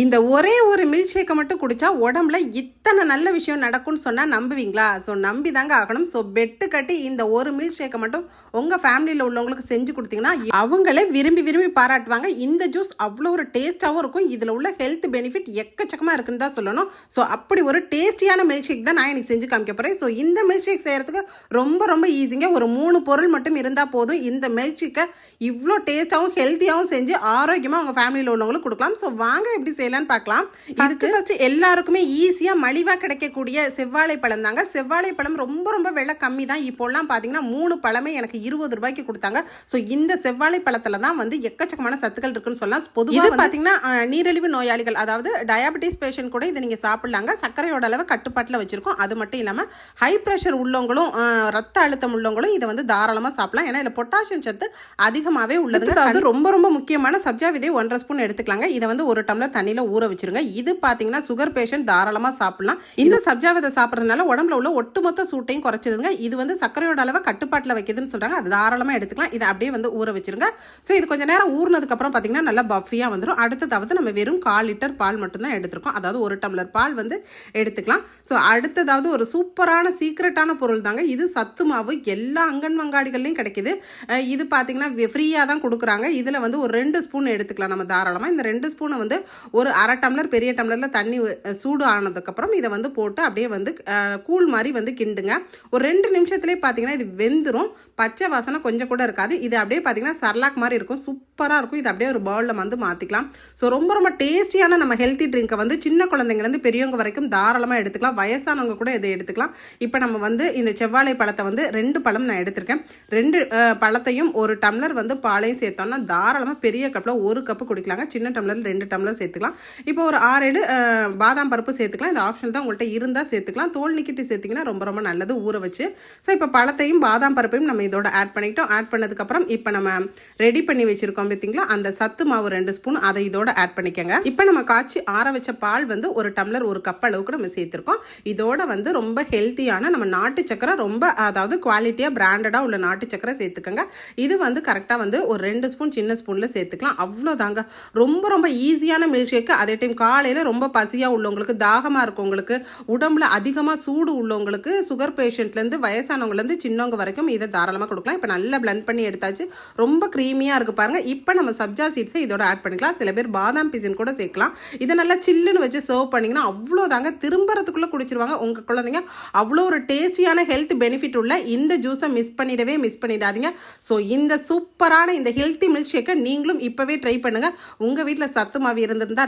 இந்த ஒரே ஒரு மில்க் ஷேக்கை மட்டும் குடித்தா உடம்புல இத்தனை நல்ல விஷயம் நடக்கும்னு சொன்னால் நம்புவீங்களா? ஸோ நம்பி தாங்க ஆகணும். ஸோ பெட்டு கட்டி இந்த ஒரு மில்க் ஷேக்கை மட்டும் உங்கள் ஃபேமிலியில் உள்ளவங்களுக்கு செஞ்சு கொடுத்தீங்கன்னா அவங்களே விரும்பி விரும்பி பாராட்டுவாங்க. இந்த ஜூஸ் அவ்வளோ ஒரு டேஸ்ட்டாகவும் இருக்கும். இதில் உள்ள ஹெல்த் பெனிஃபிட் எக்கச்சக்கமாக இருக்குன்னு தான் சொல்லணும். ஸோ அப்படி ஒரு டேஸ்டியான மில்க் ஷேக் தான் நான் எனக்கு செஞ்சு காமிக்க போகிறேன் ஸோ இந்த மில்க் ஷேக் செய்கிறதுக்கு ரொம்ப ரொம்ப ஈஸிங்க ஒரு மூணு பொருள் மட்டும் இருந்தால் போதும். இந்த மில்க் ஷேக்கை இவ்வளோ டேஸ்ட்டாகவும் ஹெல்த்தியாகவும் செஞ்சு ஆரோக்கியமாக உங்கள் ஃபேமிலியில் உள்ளவங்களுக்கு கொடுக்கலாம். ஸோ வாங்க எப்படி செய்ய செய்யலாம்னு பார்க்கலாம். இதுக்கு ஃபர்ஸ்ட் எல்லாருக்குமே ஈஸியாக மலிவாக கிடைக்கக்கூடிய செவ்வாழை பழம் தாங்க. செவ்வாழை பழம் ரொம்ப ரொம்ப விலை கம்மி தான். இப்போல்லாம் பார்த்தீங்கன்னா மூணு பழமே எனக்கு இருபது ரூபாய்க்கு கொடுத்தாங்க. ஸோ இந்த செவ்வாழை பழத்தில் தான் வந்து எக்கச்சக்கமான சத்துக்கள் இருக்குன்னு சொல்லலாம். பொதுவாக பார்த்தீங்கன்னா நீரிழிவு நோயாளிகள் அதாவது டயாபெட்டிஸ் பேஷண்ட் கூட இதை நீங்கள் சாப்பிடலாங்க. சர்க்கரையோட அளவு கட்டுப்பாட்டில் வச்சிருக்கோம். அது மட்டும் இல்லாமல் ஹை ப்ரெஷர் உள்ளவங்களும் ரத்த அழுத்தம் உள்ளவங்களும் இதை வந்து தாராளமாக சாப்பிடலாம். ஏன்னா இதில் பொட்டாசியம் சத்து அதிகமாகவே உள்ளது அது ரொம்ப ரொம்ப முக்கியமான சப்ஜா விதை ஒன்றரை ஸ்பூன் எடுத்துக்கலாங்க. இதை வந்து ஒரு டம்ளர் தண்ணியில் ஊற வச்சிருங்க. இது பார்த்தீங்கன்னா சுகர் பேஷண்ட் தாராளமாக சாப்பிடலாம். இந்த சப்ஜா விதை சாப்பிட்றதுனால உடம்புல உள்ள ஒட்டுமொத்த சூட்டையும் குறைச்சிதுங்க இது வந்து சர்க்கரையோட அளவை கட்டுப்பாட்டில் வைக்குதுன்னு சொல்கிறாங்க அது தாராளமாக எடுத்துக்கலாம். இதை அப்படியே வந்து ஊற வச்சிருங்க. ஸோ இது கொஞ்சம் நேரம் ஊறினதுக்கப்புறம் பார்த்தீங்கன்னா நல்லா பஃபியாக வந்துடும் அடுத்ததாவது நம்ம வெறும் கால் லிட்டர் பால் மட்டும்தான் எடுத்திருக்கோம். அதாவது ஒரு டம்ளர் பால் வந்து எடுத்துக்கலாம். ஸோ அடுத்ததாவது ஒரு சூப்பரான சீக்ரெட்டான பொருள் தாங்க. இது சத்து மாவு. எல்லா அங்கன் வங்காடிகள்லையும் கிடைக்கிது இது பார்த்தீங்கன்னா ஃப்ரீயாக தான் கொடுக்குறாங்க. இதில் வந்து ஒரு ரெண்டு ஸ்பூன் எடுத்துக்கலாம். நம்ம தாராளமாக இந்த ரெண்டு ஸ்பூனை வந்து ஒரு அரை டம்ளர் பெரிய டம்ளரில் தண்ணி சூடு ஆனதுக்கப்புறம் இதை வந்து போட்டு அப்படியே வந்து கூழ் மாதிரி வந்து கிண்டுங்க. ஒரு ரெண்டு நிமிஷத்துலேயே பார்த்தீங்கன்னா இது வெந்துடும் பச்சை வாசனை கொஞ்சம் கூட இருக்காது. இது அப்படியே பார்த்தீங்கன்னா சர்லாக் மாதிரி இருக்கும். சூப்பராக இருக்கும். இது அப்படியே ஒரு பவுலில் வந்து மாற்றிக்கலாம் ஸோ ரொம்ப ரொம்ப டேஸ்டியான நம்ம ஹெல்த்தி ட்ரிங்கை வந்து சின்ன குழந்தைங்கலேருந்து பெரியவங்க வரைக்கும் தாராளமாக எடுத்துக்கலாம். வயசானவங்க கூட இதை எடுத்துக்கலாம். இப்போ நம்ம வந்து இந்த செவ்வாழை பழத்தை வந்து ரெண்டு பழம் நான் எடுத்திருக்கேன். ரெண்டு பழத்தையும் ஒரு டம்ளர் வந்து பாலையும் சேர்த்தோம்னா தாராளமாக பெரிய கப்பில் ஒரு கப்பு குடிக்கலாங்க. சின்ன டம்ளர் ரெண்டு டம்ளர் சேர்த்துக்கலாம். இப்போ ஒரு ஆறு ஏழு பாதாம் பருப்பு சேர்த்துக்கலாம். இந்த ஆப்ஷன் தான் உங்கள்கிட்ட இருந்தால் சேர்த்துக்கலாம். தோல் நிக்கிட்டு சேர்த்திங்கன்னா ரொம்ப ரொம்ப நல்லது ஊற வச்சு. ஸோ இப்போ பழத்தையும் பாதாம் பருப்பையும் நம்ம இதோட ஆட் பண்ணிக்கிட்டோம். ஆட் பண்ணதுக்கப்புறம் இப்போ நம்ம ரெடி பண்ணி வச்சுருக்கோம் பார்த்தீங்களா? அந்த சத்து மாவு ரெண்டு ஸ்பூன் அதை இதோட ஆட் பண்ணிக்கோங்க. இப்போ நம்ம காய்ச்சி ஆற வச்ச பால் வந்து ஒரு டம்ளர் ஒரு கப் அளவுக்கு நம்ம சேர்த்துருக்கோம். இதோட வந்து ரொம்ப ஹெல்த்தியான நம்ம நாட்டு சக்கரை ரொம்ப அதாவது குவாலிட்டியாக பிராண்டடாக உள்ள நாட்டு சக்கரை சேர்த்துக்கோங்க. இது வந்து கரெக்டாக வந்து ஒரு ரெண்டு ஸ்பூன் சின்ன ஸ்பூனில் சேர்த்துக்கலாம். அவ்வளோதாங்க. ரொம்ப ரொம்ப ஈஸியான மில்க் ஷேக்கு அதே டைம் காலையில் ரொம்ப பசியாக உள்ளவங்களுக்கு தாகமாக இருக்கவங்களுக்கு உடம்புல அதிகமாக சூடு உள்ளவங்களுக்கு சுகர் பேஷண்ட்லேருந்து வயசானவங்கலேருந்து சின்னவங்க வரைக்கும் இதை தாராளமாக கொடுக்கலாம். இப்போ நல்லா பிளண்ட் பண்ணி எடுத்தாச்சு. ரொம்ப க்ரீமியாக இருக்குது பாருங்கள் இப்போ நம்ம சப்ஜா சீட்ஸை இதோட ஆட் பண்ணிக்கலாம். சில பேர் பாதாம் பிசின் கூட சேர்க்கலாம். இதை நல்லா சில்லுன்னு வச்சு சர்வ் பண்ணிங்கன்னா அவ்வளோதாங்க திரும்புறதுக்குள்ளே குடிச்சிருவாங்க. உங்கள் குழந்தைங்க அவ்வளோ ஒரு டேஸ்டியான ஹெல்த் பெனிஃபிட் உள்ள இந்த ஜூஸை மிஸ் பண்ணிடவே மிஸ் பண்ணிடாதீங்க. ஸோ இந்த சூப்பரான இந்த ஹெல்த்தி மில்க் ஷேக்கை நீங்களும் இப்போவே ட்ரை பண்ணுங்கள் உங்கள் வீட்டில் சத்து மாவு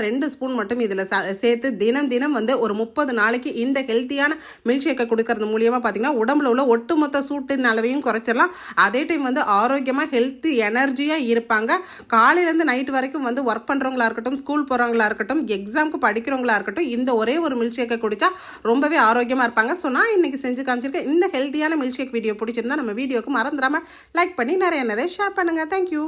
ரெண்டு ஸ்பூன் மட்டும் இதில் சேர்த்து தினம் தினம் வந்து ஒரு முப்பது நாளைக்கு இந்த ஹெல்த்தியான மில்க் ஷேக்கை கொடுக்கறது மூலியமாக பார்த்தீங்கன்னா உடம்புல உள்ள ஒட்டுமொத்த சூட்டின் அளவையும் குறைச்சிடலாம். அதே டைம் வந்து ஆரோக்கியமாக ஹெல்த்து எனர்ஜியாக இருப்பாங்க. காலையிலேருந்து நைட் வரைக்கும் வந்து ஒர்க் பண்ணுறவங்களா இருக்கட்டும் ஸ்கூல் போகிறவங்களா இருக்கட்டும் எக்ஸாமுக்கு படிக்கிறவங்களா இருக்கட்டும் இந்த ஒரே ஒரு மில்க் ஷேக்கை குடித்தா ரொம்பவே ஆரோக்கியமாக இருப்பாங்க. ஸோ நான் இன்னைக்கு செஞ்சு காமிச்சிருக்கேன் இந்த ஹெல்த்தியான மில்க் ஷேக் வீடியோ பிடிச்சிருந்தா நம்ம வீடியோக்கு மறந்துடாமல் லைக் பண்ணி நிறைய நிறைய ஷேர் பண்ணுங்கள் தேங்க்யூ